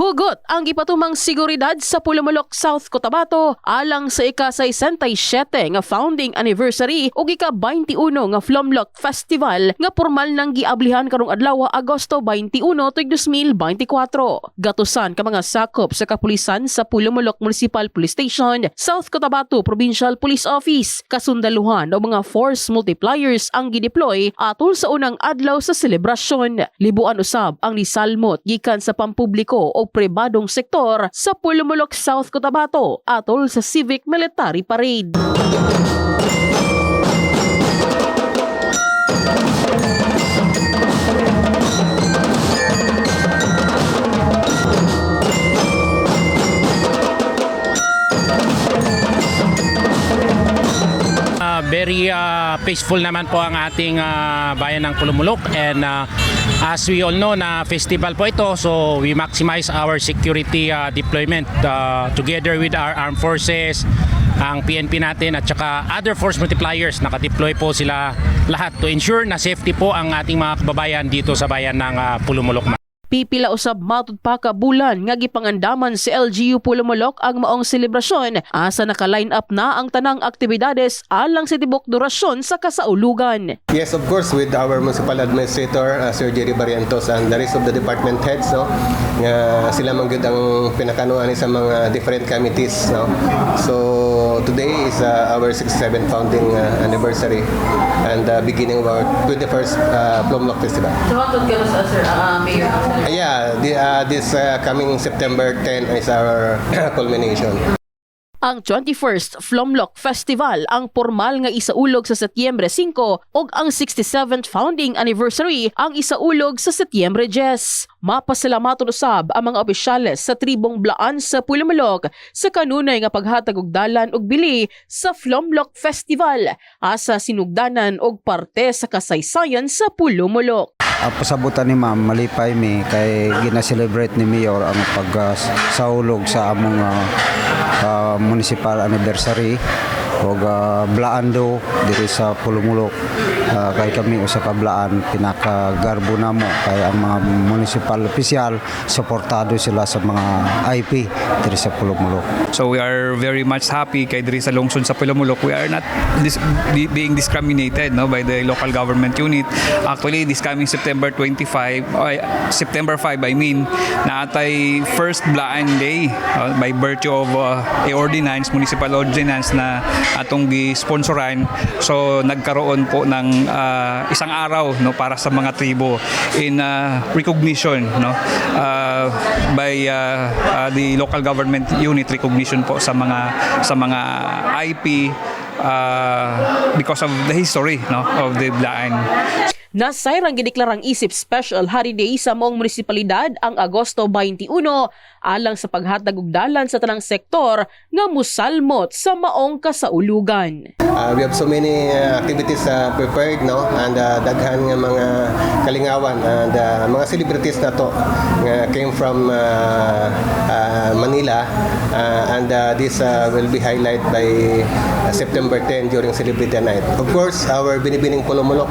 Hugot ang gipatumang seguridad sa Pulumulok, South Cotabato alang sa ika-67 nga founding anniversary ug ika-21 nga Flomlock Festival nga pormal nang giablihan karong adlaw Agosto 21 tuig 2024. Gatusan ka mga sakop sa kapulisan sa Pulumulok Municipal Police Station, South Cotabato Provincial Police Office, kasundaluhan o mga force multipliers ang gideploy atol sa unang adlaw sa selebrasyon. Libuan usab ang nisalmot gikan sa pampubliko o pribadong sektor sa Pulumulok, South Cotabato atol sa Civic Military Parade. Uh, very uh, peaceful naman po ang ating uh, bayan ng Pulumulok and uh, as we all know na festival po ito so we maximize our security uh, deployment uh, together with our armed forces ang PNP natin at saka other force multipliers nakadeploy po sila lahat to ensure na safety po ang ating mga kababayan dito sa bayan ng uh, Pulumulok. Pipila usab matud pa ka bulan nga gipangandaman si LGU Pulumulok ang maong selebrasyon asa naka-line up na ang tanang aktibidades alang sa tibok durasyon sa kasaulugan. Yes, of course, with our municipal administrator, uh, Sir Jerry Barrientos, and the rest of the department heads, no, nga sila man gyud ang pinakanuan sa mga different committees, no. So today is uh, our 67th founding uh, anniversary and uh, beginning of our 21st uh, Plumlock Festival. So hatod ka sa sir mayor Uh, yeah, the, uh, this uh, coming September 10 is our culmination. Ang 21st Flomlock Festival ang formal nga isaulog sa Setyembre 5 ug ang 67th founding anniversary ang isaulog sa Setyembre 10. Mapasalamat usab ang mga opisyales sa tribong Blaan sa Pulamalog sa kanunay nga paghatag og dalan ug bili sa Flomlock Festival asa sinugdanan og parte sa kasaysayan sa Pulumulok. Ang pasabutan ni ma'am, malipay mi kay gina-celebrate ni Mayor ang pagsaulog sa among ah, ah, municipal anniversary o blaando diri sa Pulumulok Ah, kay kami usa ka blaan pinakagarbo namo kay ang mga municipal official suportado sila sa mga IP diri sa Pulumulok. So we are very much happy kay diri sa lungsod sa Pilomulok. We are not dis- be- being discriminated no by the local government unit. Actually this coming September 25 ay, September 5 I mean na atay first Blaan Day uh, by virtue of uh, a ordinance municipal ordinance na atong gi-sponsoran. So nagkaroon po ng uh, isang araw no para sa mga tribo in uh, recognition no uh, by uh, uh, the local government unit recognition po sa mga sa mga IP uh, because of the history no of the Blaan. Nasayrang gideklarang isip special holiday sa moong munisipalidad ang Agosto 21 alang sa paghatag og dalan sa tanang sektor nga musalmot sa maong kasaulugan. Uh, we have so many uh, activities uh, prepared no and uh, daghan nga mga kalingawan and uh, mga celebrities na to nga came from uh, uh, Manila uh, and uh, this uh, will be highlight by uh, September 10 during Celebrity Night. Of course, our Binibining Pulumulok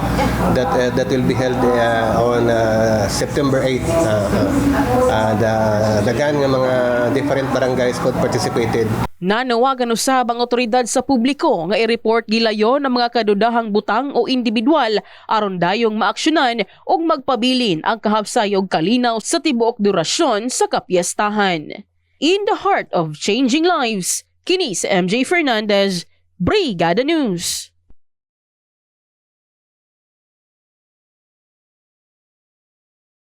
that uh, that will be held uh, on uh, September 8 uh, uh, and uh, daghan nga mga different barangays po participated. Nanawagan usab ang otoridad sa publiko nga i-report gilayon ang mga kadudahang butang o individual aron dayong maaksyonan ug magpabilin ang kahabsay og kalinaw sa tibuok durasyon sa kapiestahan. In the heart of changing lives, kini si MJ Fernandez, Brigada News.